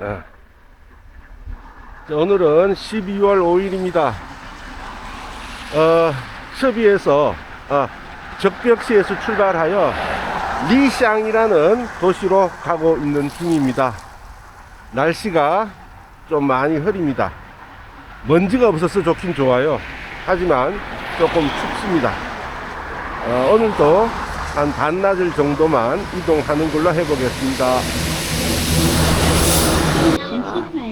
아. 자, 오늘은 12월 5일입니다. 어, 셔비에서 아, 적벽시에서 출발하여 리샹이라는 도시로 가고 있는 중입니다. 날씨가 좀 많이 흐립니다. 먼지가 없어서 좋긴 좋아요. 하지만 조금 춥습니다. 어, 오늘도 한 반나절 정도만 이동하는 걸로 해보겠습니다. 十七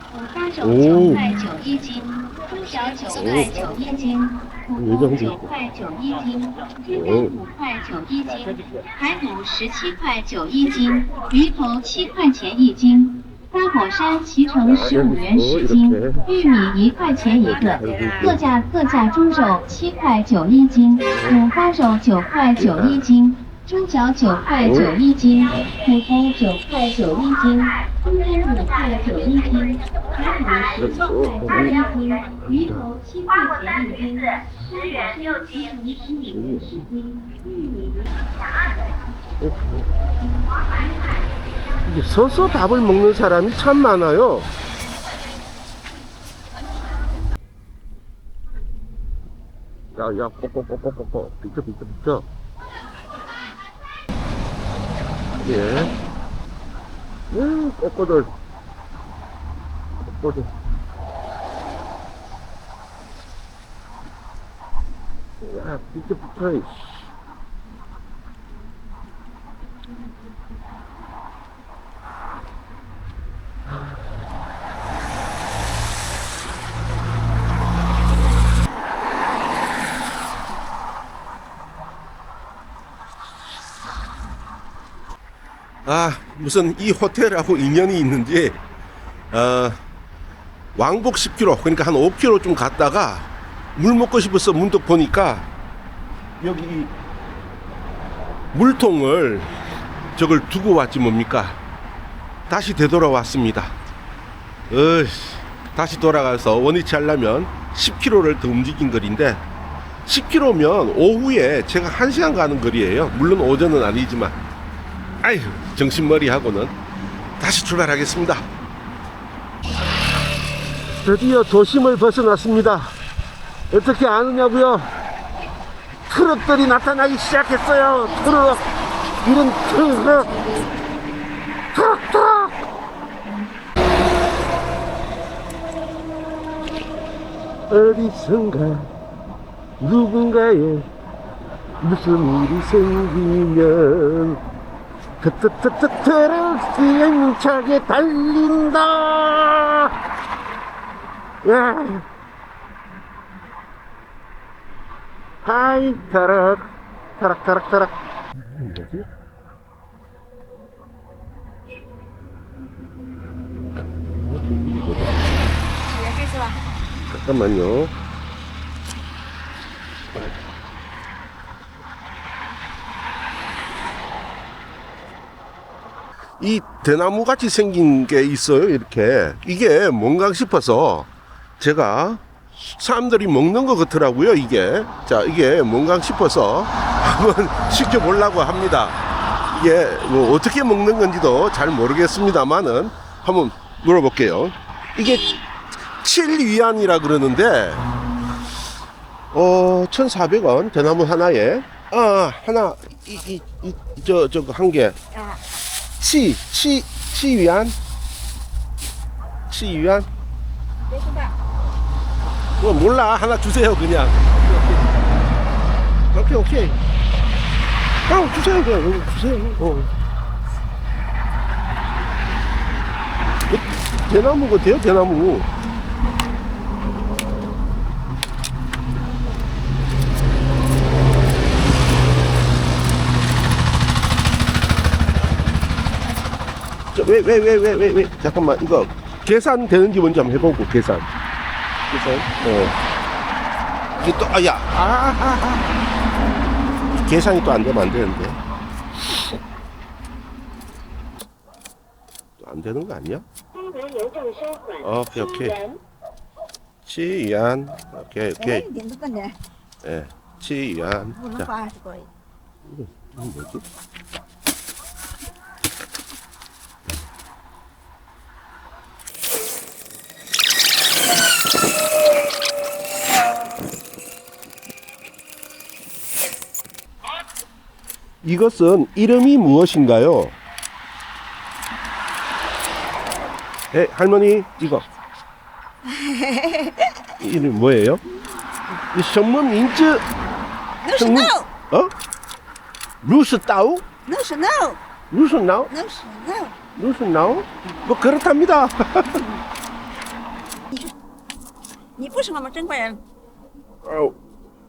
花手哦九块九一斤，猪小九块九一斤，虎头九块九一斤，猪肝五块九一斤，排骨十七块九一斤，鱼头七块钱一斤。花果山脐橙十五元十斤，玉米一块钱一个，特价特价猪肉七块九一斤，五花肉九块九一斤，猪脚九块九一斤，虎头九块九一斤， 猪肝五块九一斤，排骨十七块九一斤，鱼头七块钱一斤，十元六斤，十五元十斤，玉米。 이게 서서 밥을 먹는 사람이 참 많아요. 야, 야, 꼬꼬꼬꼬꼬꼬. 비켜, 비켜, 비켜. 예. 예, 꼬꼬들. 꼬꼬들. 야, 비켜, 비켜, 이씨. 아, 무슨 이 호텔하고 인연이 있는지, 어, 왕복 10km, 그러니까 한 5km 좀 갔다가 물 먹고 싶어서 문득 보니까 여기 이 물통을 저걸 두고 왔지 뭡니까? 다시 되돌아왔습니다. 어이씨, 다시 돌아가서 원위치 하려면 10km를 더 움직인 거리인데 10km면 오후에 제가 1시간 가는 거리예요. 물론 오전은 아니지만 아휴 정신머리하고는 다시 출발하겠습니다. 드디어 도심을 벗어났습니다. 어떻게 아느냐고요? 트럭들이 나타나기 시작했어요. 트럭 이런 트럭 트럭 트럭! 어디선가 누군가의 무슨 일이 생기면 트트트트 트럭이 힘차게 달린다. 야 하이 트럭 트럭 트럭 트럭 뭐지? 잠깐만요 이 대나무 같이 생긴 게 있어요 이렇게. 이게 뭔가 싶어서 제가 사람들이 먹는 것 같더라고요 이게. 자 이게 뭔가 싶어서 한번 시켜보려고 합니다. 이게 뭐 어떻게 먹는 건지도 잘 모르겠습니다만은 한번 물어볼게요. 이게 7위안이라 그러는데 어 1,400원 대나무 하나에 아 하나 이이저 저거 한개 치, 치, 치 위안? 치 위안? 뭐 몰라. 하나 주세요 그냥. 오케이. 오케이. 형 주세요 그냥. 주세요. 어. 어, 대나무 같아요 대나무 왜 왜 왜 왜 왜 왜 잠깐만 이거 계산 되는지 먼저 한번 해보고 계산. 계산. 어. 이게 또 아야. 아, 아, 아. 계산이 또 안 되면 안 되는데. 또 안 되는 거 아니야? 金额邮政收款 오케이 七 오케이. 元。 치안. 오케이 哎 오케이. ，领这个呢， 예. 치안. 不能 자, 花二十块。 이거 뭐지? 이것은 이름이 무엇인가요? 에, 할머니, 이거. 이름 뭐예요? 이 전문 인증, 那是 정문- no， 어? 루스따우? 那是 no， 루스나우? 那是 no。 루스나우? 뭐 그렇답니다. 你不是我们中国人， 어,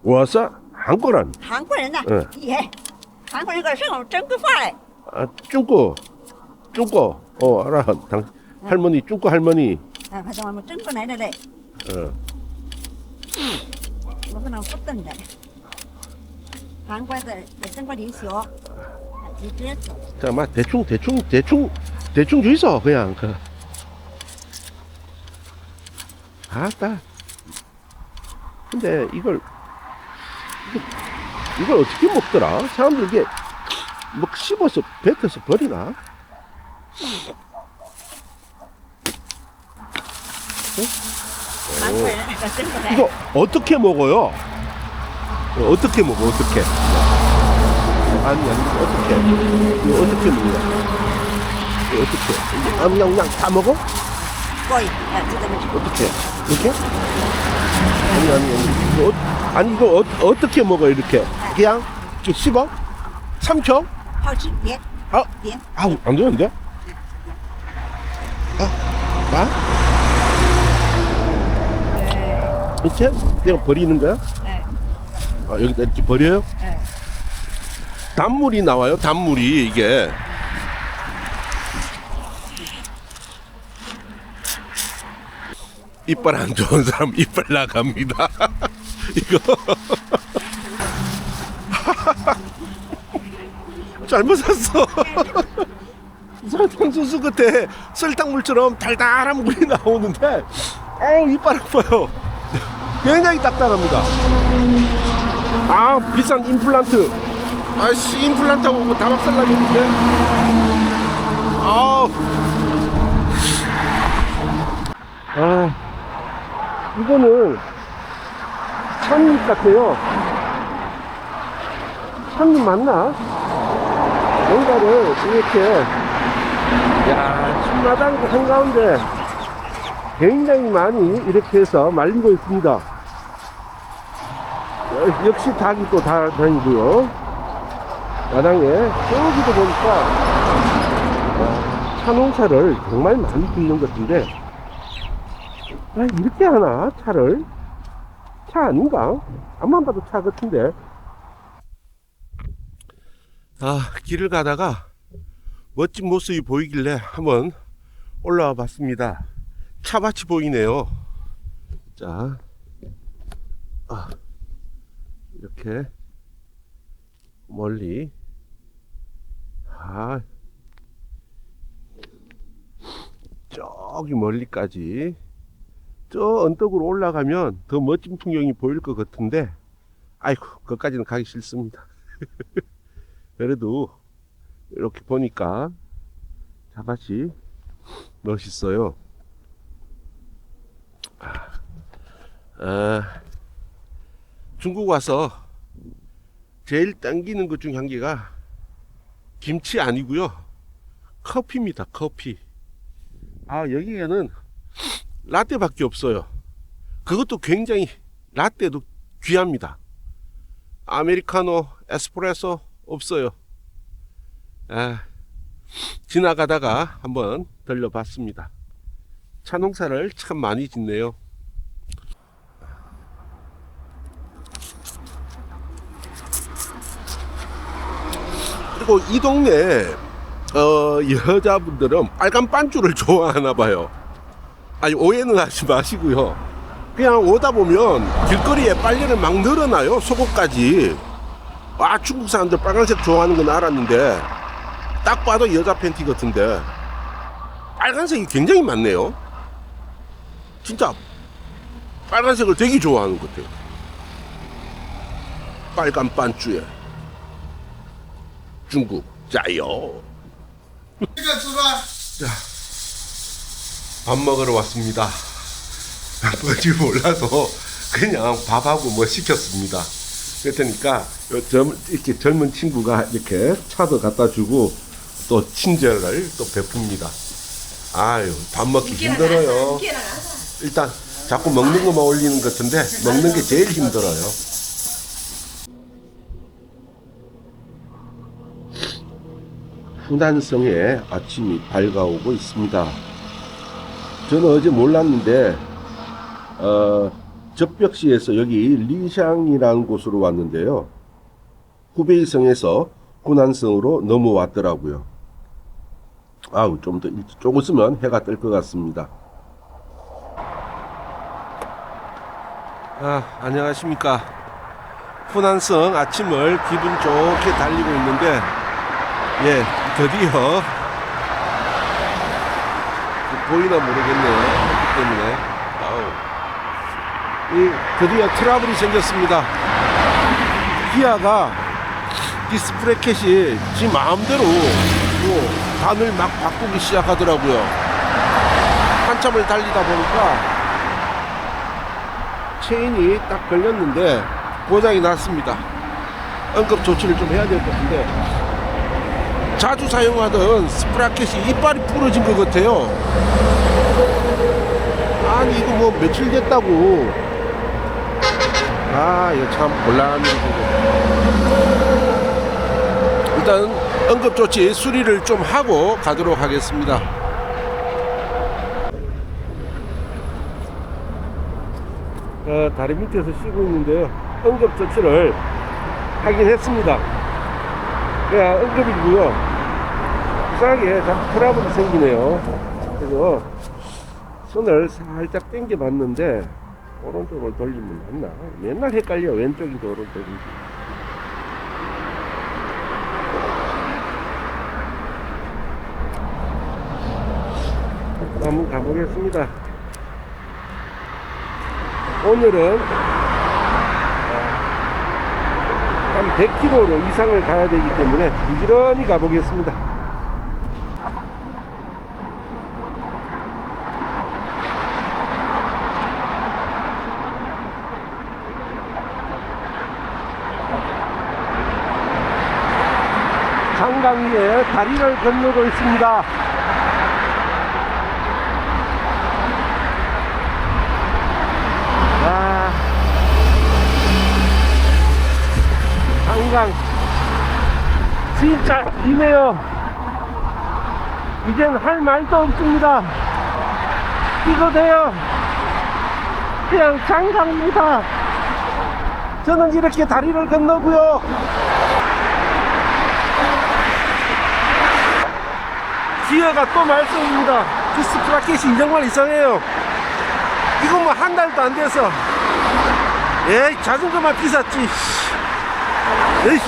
와서 한국은 韩国人呐嗯。耶， 韩国人可是我们中国话嘞。 아, 중국, 중국. 어, 알아. 당, 할머니, 중국 할머니. 啊，反正我们中国来的嘞， 어. 我们那不懂的。韩国的在中国留学，啊，一直走。 잠깐만, 대충, 대충, 대충, 대충 주이소, 그냥. 그. 아따. 근데 이걸, 이거- 이걸 어떻게 먹더라? 사람들 이게 뭐 씹어서 뱉어서 버리나? 어? 응? 이거 어떻게 먹어요? 어, 어떻게 먹어? 어떻게? 아니 아니 어떻게? 이거 어떻게 먹냐? 이거 어떻게? 이거 그냥 다 먹어? 거의 어떻게? 이렇게? 아니 아니 아니 이거 어, 아니 이거 어, 어떻게 먹어 이렇게? 그냥 저 10원? 예. 어? 예. 아우 안 되는데? 어? 아, 이렇게? 내가 버리는 거야? 네. 아, 여기다 이렇게 버려요? 네. 단물이 나와요, 단물이, 이게. 이빨 안 좋은 사람 이빨 나갑니다. 이거. 잘못 샀어. 설탕수수 끝에 설탕물처럼 달달한 물이 나오는데 어우 이빨 아파요. 굉장히 딱딱합니다. 아 비싼 임플란트 아씨 임플란트하고 뭐 다 박살 나겠는데 아우 아 이거는 찬잎 같아요 찬잎 맞나? 뭔가를 이렇게 야 신마당 한가운데 굉장히 많이 이렇게 해서 말리고 있습니다 어, 역시 닭이 또 다 다니고요. 마당에 저기도 보니까 와, 차 농사를 정말 많이 짓는 것 같은데 아, 이렇게 하나 차를 차 아닌가? 앞만 봐도 차 같은데 아 길을 가다가 멋진 모습이 보이길래 한번 올라와 봤습니다. 차밭이 보이네요. 자, 아. 이렇게 멀리 아 저기 멀리까지 저 언덕으로 올라가면 더 멋진 풍경이 보일 것 같은데 아이고 거기까지는 가기 싫습니다 그래도 이렇게 보니까 자밭이 멋있어요. 아, 아 중국 와서 제일 당기는 것 중 한 개가 김치 아니고요. 커피입니다 커피. 아 여기에는 라떼밖에 없어요. 그것도 굉장히 라떼도 귀합니다. 아메리카노 에스프레소 없어요 아, 지나가다가 한번 들려봤습니다 차 농사를 참 많이 짓네요 그리고 이 동네 어, 여자분들은 빨간 반주를 좋아하나 봐요. 아니 오해는 하지 마시고요. 그냥 오다 보면 길거리에 빨래를 막 늘어나요. 속옷까지. 아 중국 사람들 빨간색 좋아하는 건 알았는데 딱 봐도 여자 팬티 같은데 빨간색이 굉장히 많네요. 진짜 빨간색을 되게 좋아하는 것 같아요. 빨간 반쭈에 중국 짜요. 자, 밥 먹으러 왔습니다. 뭔지 몰라서 그냥 밥하고 뭐 시켰습니다. 그랬더니까 요 젊, 이렇게 젊은 친구가 이렇게 차도 갖다 주고 또 친절을 또 베풉니다. 아유, 밥 먹기 힘들어요. 일단 자꾸 먹는 것만 올리는 것 같은데 먹는 게 제일 힘들어요. 후난성의 아침이 밝아오고 있습니다. 저는 어제 몰랐는데 어, 접벽시에서 여기 리샹이라는 곳으로 왔는데요. 후베이성에서 후난성으로 넘어왔더라고요. 아우 좀 더 조금 있으면 해가 뜰 것 같습니다. 아 안녕하십니까. 후난성 아침을 기분 좋게 달리고 있는데 예 드디어 보이나 모르겠네요. 그렇기 때문에 드디어 트러블이 생겼습니다. 기아가 디스프레켓이 지 마음대로 뭐 단을 막 바꾸기 시작하더라고요. 한참을 달리다 보니까 체인이 딱 걸렸는데 고장이 났습니다. 응급 조치를 좀 해야 될 것 같은데 자주 사용하던 스프라켓이 이빨이 부러진 것 같아요. 아니 이거 뭐 며칠 됐다고. 아 이거 참 곤란해지고. 일단 응급조치 수리를 좀 하고 가도록 하겠습니다. 어, 다리 밑에서 쉬고 있는데요. 응급조치를 하긴 했습니다. 그냥 응급이고요. 이상하게 자꾸 트러블이 생기네요. 그래서 손을 살짝 당겨 봤는데 오른쪽을 돌리면 맞나? 맨날 헷갈려 왼쪽인지 오른쪽인지. 한번 가보겠습니다. 오늘은 한 100km 이상을 가야 되기 때문에 부지런히 가보겠습니다. 장강 위에 다리를 건너고 있습니다. 아, 한강 진짜 기네요. 이젠 할 말도 없습니다. 이거 돼요. 그냥 장강입니다. 저는 이렇게 다리를 건너고요. 기회가 또 말썽입니다. 디스프라켓이 정말 이상해요. 이거 뭐한 달도 안 돼서. 에이 자전거만 비쌌지. 에이.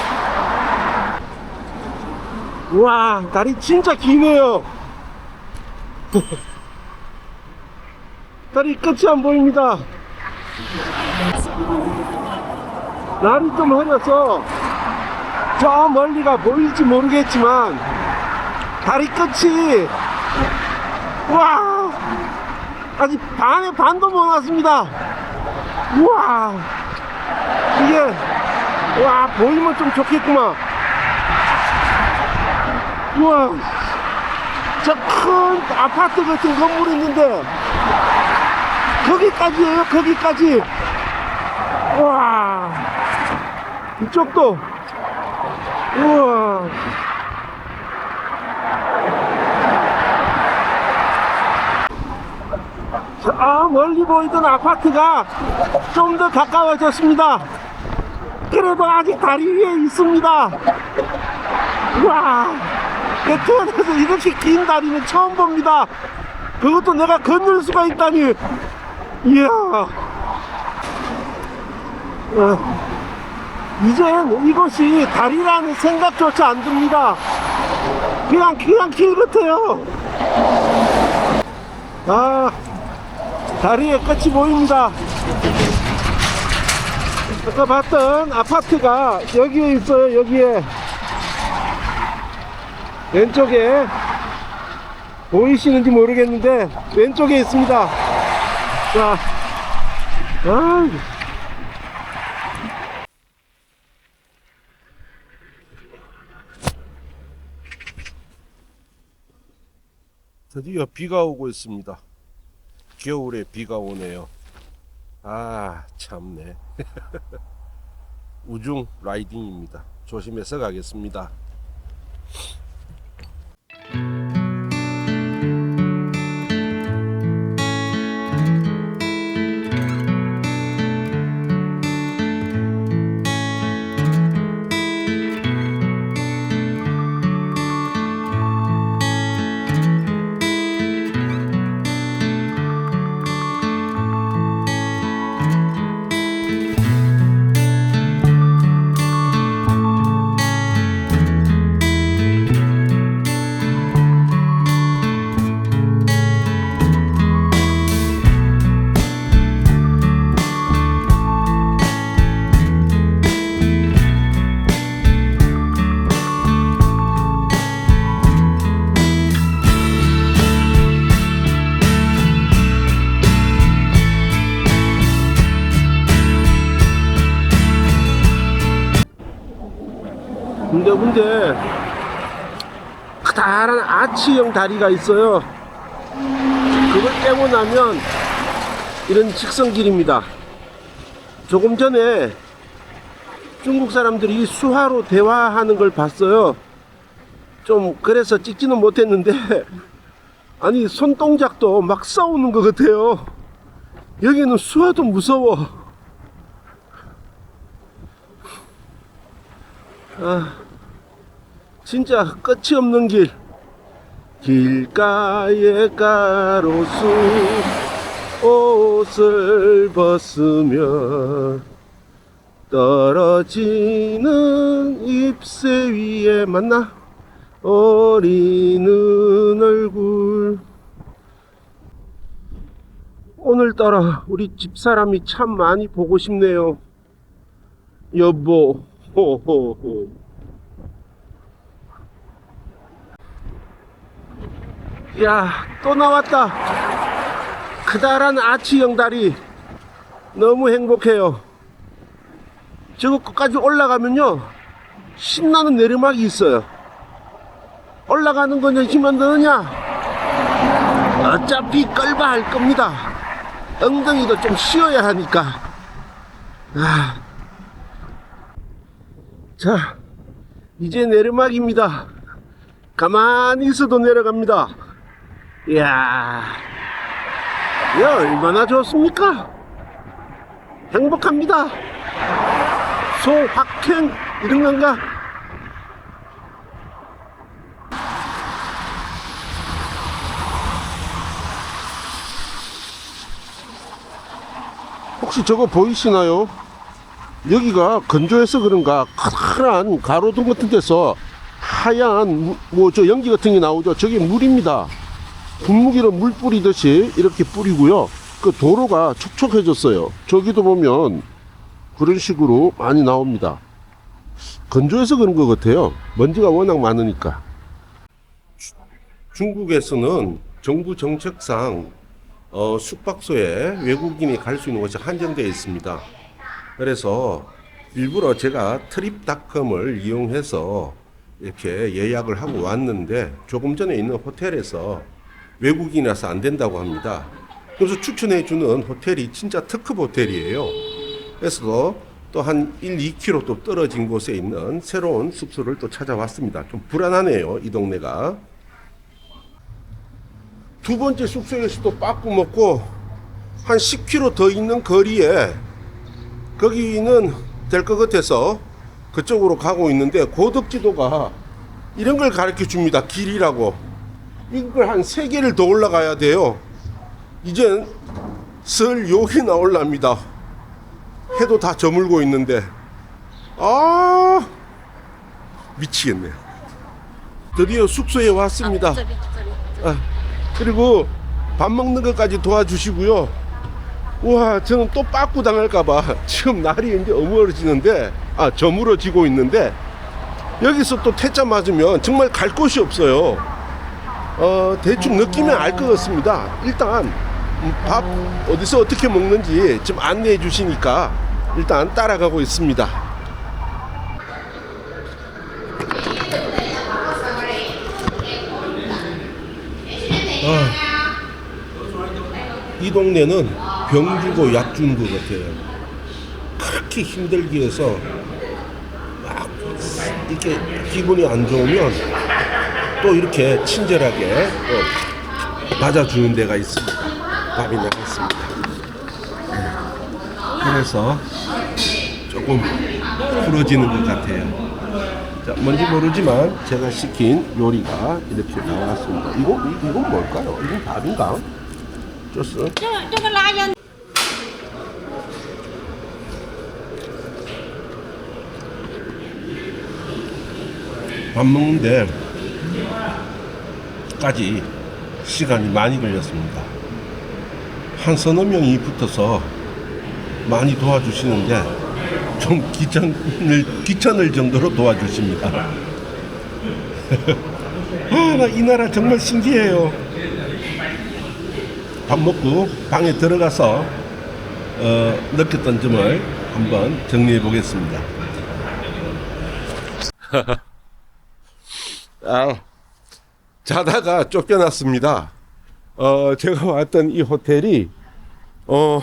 우와 다리 진짜 기네요. 다리 끝이 안 보입니다. 날이 좀 흐려서 저 멀리가 보일지 모르겠지만 다리 끝이 와 아직 반의 반도 못 왔습니다. 우와, 이게, 와, 보이면 좀 좋겠구만. 우와, 저 큰 아파트 같은 건물이 있는데, 거기까지예요, 거기까지. 우와, 이쪽도, 우와. 아 멀리 보이던 아파트가 좀 더 가까워졌습니다. 그래도 아직 다리 위에 있습니다. 와, 태어나서 이렇게 긴 다리는 처음 봅니다. 그것도 내가 건널 수가 있다니. 이야. 어, 이젠 이것이 다리라는 생각조차 안 듭니다. 그냥, 그냥 길 같아요. 아, 다리의 끝이 보입니다. 아까 봤던 아파트가 여기에 있어요, 여기에. 왼쪽에 보이시는지 모르겠는데 왼쪽에 있습니다. 자, 아, 드디어 비가 오고 있습니다. 겨울에 비가 오네요. 아, 참네. 우중 라이딩입니다. 조심해서 가겠습니다. 문제 크다란 아치형 다리가 있어요. 그걸 깨고 나면 이런 직선길입니다. 조금 전에 중국 사람들이 수화로 대화하는 걸 봤어요. 좀 그래서 찍지는 못했는데 아니 손동작도 막 싸우는 것 같아요. 여기는 수화도 무서워. 아. 진짜 끝이 없는 길. 길가에 가로수 옷을 벗으며 떨어지는 잎새 위에 만나? 어리는 얼굴. 오늘따라 우리 집사람이 참 많이 보고 싶네요. 여보. 호호호 야, 또 나왔다. 크다란 아치형 다리. 너무 행복해요. 저거 끝까지 올라가면요. 신나는 내리막이 있어요. 올라가는 거는 힘안 드느냐? 어차피 끌바 할 겁니다. 엉덩이도 좀 쉬어야 하니까. 아. 자, 이제 내리막입니다. 가만히 있어도 내려갑니다. 이야, 이야, 얼마나 좋습니까? 행복합니다. 소확행, 이런 건가? 혹시 저거 보이시나요? 여기가 건조해서 그런가 커다란 가로등 같은 데서 하얀 뭐 저 연기 같은 게 나오죠. 저게 물입니다. 분무기로 물 뿌리듯이 이렇게 뿌리고요. 그 도로가 촉촉해졌어요. 저기도 보면 그런 식으로 많이 나옵니다. 건조해서 그런 것 같아요. 먼지가 워낙 많으니까. 중국에서는 정부 정책상 어, 숙박소에 외국인이 갈 수 있는 곳이 한정되어 있습니다. 그래서 일부러 제가 트립닷컴을 이용해서 이렇게 예약을 하고 왔는데 조금 전에 있는 호텔에서 외국인이라서 안 된다고 합니다. 그래서 추천해 주는 호텔이 진짜 특급 호텔이에요. 그래서 또한 1, 2km 또 떨어진 곳에 있는 새로운 숙소를 또 찾아왔습니다. 좀 불안하네요, 이 동네가. 두 번째 숙소에서 또 빠꾸 먹고 한 10km 더 있는 거리에 거기는 될 것 같아서 그쪽으로 가고 있는데 고덕지도가 이런 걸 가르쳐 줍니다. 길이라고. 이걸 한 세 개를 더 올라가야 돼요. 이젠 설 욕이 나올랍니다. 해도 다 저물고 있는데 아 미치겠네요. 드디어 숙소에 왔습니다. 아, 그리고 밥 먹는 것까지 도와주시고요. 와, 저는 또 빠꾸 당할까봐 지금 날이 이제 어물어지는데, 아, 저물어지고 있는데, 여기서 또 퇴짜 맞으면 정말 갈 곳이 없어요. 어, 대충 느끼면 알 것 같습니다. 일단, 음, 밥 어디서 어떻게 먹는지 좀 안내해 주시니까 일단 따라가고 있습니다. 이 동네는 병 주고 약 주는 것 같아요. 그렇게 힘들게 해서 막 이렇게 기분이 안 좋으면 또 이렇게 친절하게 또 맞아주는 데가 있습니다. 밥이 나왔습니다. 그래서 조금 풀어지는 것 같아요. 자, 뭔지 모르지만 제가 시킨 요리가 이렇게 나왔습니다. 이거 이- 이건 뭘까요? 이건 밥인가? 줬어. 밥 먹는데 까지 시간이 많이 걸렸습니다. 한 서너 명이 붙어서 많이 도와주시는데 좀 귀찮을, 귀찮을 정도로 도와주십니다. 아, 나 이 나라 정말 신기해요. 밥 먹고 방에 들어가서 어, 느꼈던 점을 한번 정리해 보겠습니다. 아, 자다가 쫓겨났습니다. 어, 제가 왔던 이 호텔이 어,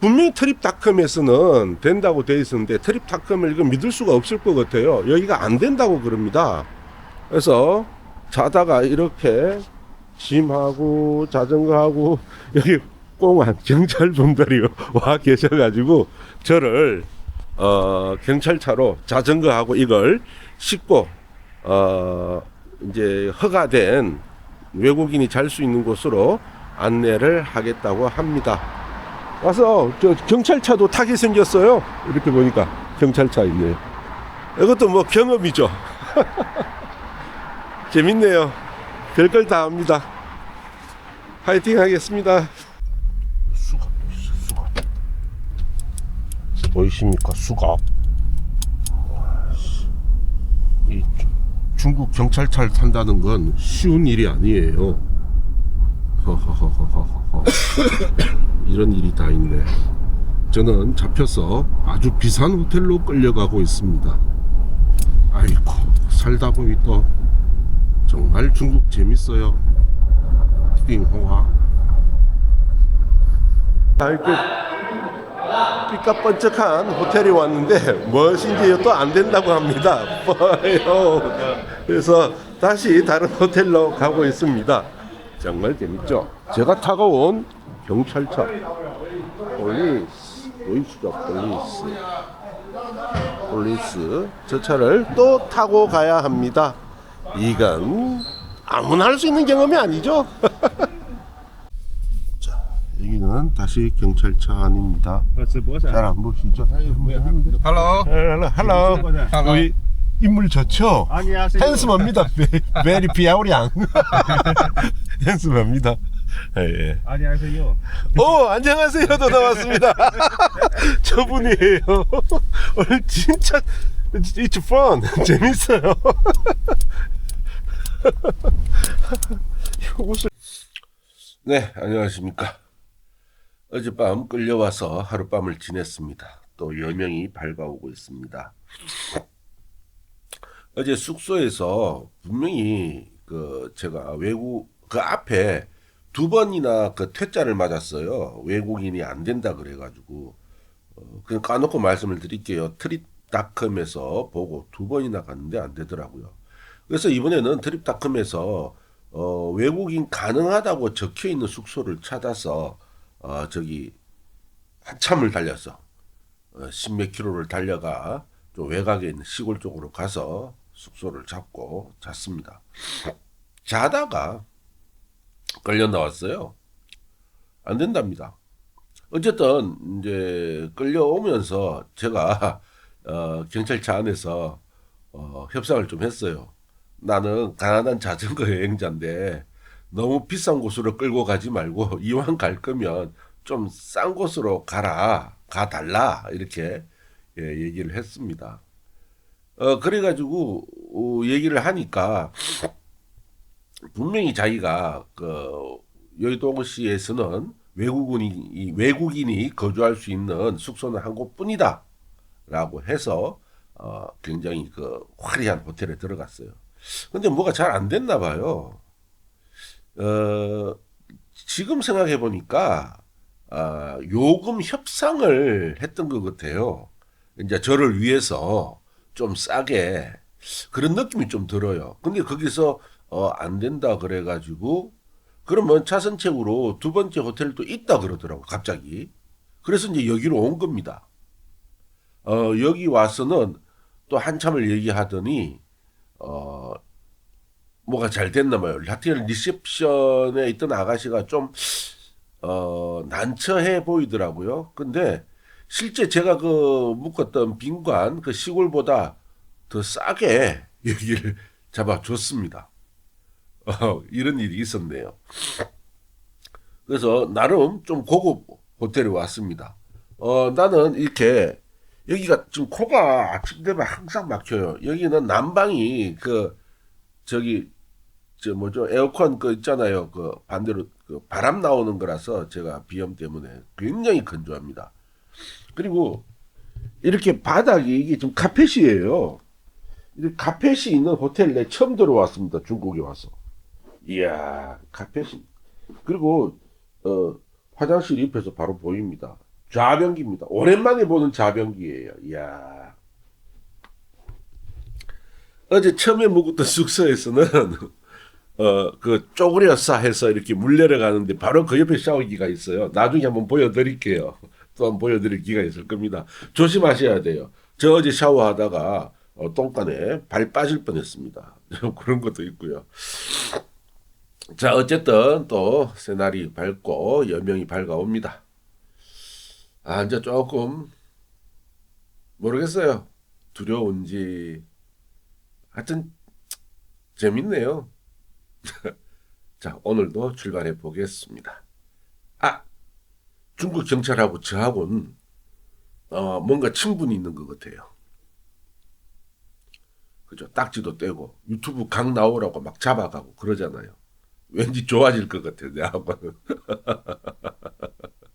분명히 트립닷컴에서는 된다고 돼 있었는데 트립닷컴을 이거 믿을 수가 없을 것 같아요. 여기가 안 된다고 그럽니다. 그래서 자다가 이렇게 짐하고 자전거하고 여기 꽁한 경찰분들이 와 계셔가지고 저를 어, 경찰차로 자전거하고 이걸 싣고 어, 이제 허가된 외국인이 잘 수 있는 곳으로 안내를 하겠다고 합니다. 와서 저 경찰차도 타게 생겼어요. 이렇게 보니까 경찰차 있네요. 이것도 뭐 경험이죠. 재밌네요. 별걸 다 합니다. 파이팅 하겠습니다. 수갑, 수갑. 보이십니까? 수갑. 이 주- 중국 경찰차를 탄다는 건 쉬운 일이 아니에요. 이런 일이 다 있네. 저는 잡혀서 아주 비싼 호텔로 끌려가고 있습니다. 아이고 살다 보니 또 정말 중국 재밌어요. 띵호아. 아이고 삐까뻔쩍한 호텔에 왔는데 무엇인지 또 안 된다고 합니다. 뻔해요. 그래서 다시 다른 호텔로 가고 있습니다. 정말 재밌죠? 제가 타고 온 경찰차 폴리스 보이시죠? 폴리스 폴리스 저 차를 또 타고 가야 합니다. 이건 아무나 할 수 있는 경험이 아니죠? 자, 여기는 다시 경찰차 안입니다. 잘 안 보시죠? Hello. 헬로, 헬로. 우리 인물 좋죠? 안녕하세요. 핸스머입니다. 베리 비아우량. 핸스머입니다. 예, 예. 안녕하세요. 오, 안녕하세요도 나왔습니다. 저분이에요. 오늘 진짜 it's fun. 재밌어요. 옷을 네, 안녕하십니까. 어젯밤 끌려와서 하룻밤을 지냈습니다. 또 여명이 밝아오고 있습니다. 어제 숙소에서 분명히 그 제가 외국 그 앞에 두 번이나 그 퇴짜를 맞았어요. 외국인이 안 된다 그래가지고 어, 그냥 까놓고 말씀을 드릴게요. 트립닷컴에서 보고 두 번이나 갔는데 안 되더라고요. 그래서 이번에는 트립닷컴에서 어, 외국인 가능하다고 적혀 있는 숙소를 찾아서 어, 저기 한참을 달렸어. 어, 십몇 킬로를 달려가 좀 외곽에 있는 시골 쪽으로 가서 숙소를 잡고 잤습니다. 자다가 끌려 나왔어요. 안 된답니다. 어쨌든 이제 끌려오면서 제가 어, 경찰차 안에서 어, 협상을 좀 했어요. 나는 가난한 자전거 여행자인데 너무 비싼 곳으로 끌고 가지 말고 이왕 갈 거면 좀 싼 곳으로 가라, 가 달라 이렇게 예, 얘기를 했습니다. 어 그래가지고 어, 얘기를 하니까 분명히 자기가 그 여의도시에서는 외국인이 이 외국인이 거주할 수 있는 숙소는 한 곳뿐이다라고 해서 어 굉장히 그 화려한 호텔에 들어갔어요. 근데 뭐가 잘 안 됐나 봐요. 어 지금 생각해 보니까 아, 요금 협상을 했던 것 같아요. 이제 저를 위해서 좀 싸게 그런 느낌이 좀 들어요. 근데 거기서 어, 안 된다 그래가지고 그러면 차선책으로 두 번째 호텔도 있다 그러더라고 갑자기. 그래서 이제 여기로 온 겁니다. 어, 여기 와서는 또 한참을 얘기하더니 어, 뭐가 잘 됐나 봐요. 라틴 리셉션에 있던 아가씨가 좀 어, 난처해 보이더라고요. 근데 실제 제가 그 묵었던 빈관 그 시골보다 더 싸게 여기를 잡아줬습니다. 어, 이런 일이 있었네요. 그래서 나름 좀 고급 호텔에 왔습니다. 어, 나는 이렇게 여기가 지금 코가 아침 되면 항상 막혀요. 여기는 난방이 그 저기 저 뭐죠 에어컨 그 있잖아요. 그 반대로 그 바람 나오는 거라서 제가 비염 때문에 굉장히 건조합니다. 그리고 이렇게 바닥이 이게 좀 카펫이에요. 이 카펫이 있는 호텔 내 처음 들어왔습니다. 중국에 와서. 이야 카펫이 그리고 어 화장실 옆에서 바로 보입니다. 좌변기입니다. 오랜만에 보는 좌변기예요. 이야. 어제 처음에 묵었던 숙소에서는 어그 쪼그려서 해서 이렇게 물 내려가는데 바로 그 옆에 샤워기가 있어요. 나중에 한번 보여드릴게요. 또 한번 보여드릴 기가 있을 겁니다. 조심하셔야 돼요. 저 어제 샤워하다가 어, 똥간에 발 빠질 뻔했습니다. 그런 것도 있고요. 자 어쨌든 또 새날이 밝고 여명이 밝아옵니다. 아 이제 조금 모르겠어요. 두려운지 하여튼 재밌네요. 자 오늘도 출발해 보겠습니다. 아 중국 경찰하고 저하고는 어, 뭔가 친분이 있는 것 같아요. 그죠? 딱지도 떼고 유튜브 강 나오라고 막 잡아가고 그러잖아요. 왠지 좋아질 것 같아요. 내하고는.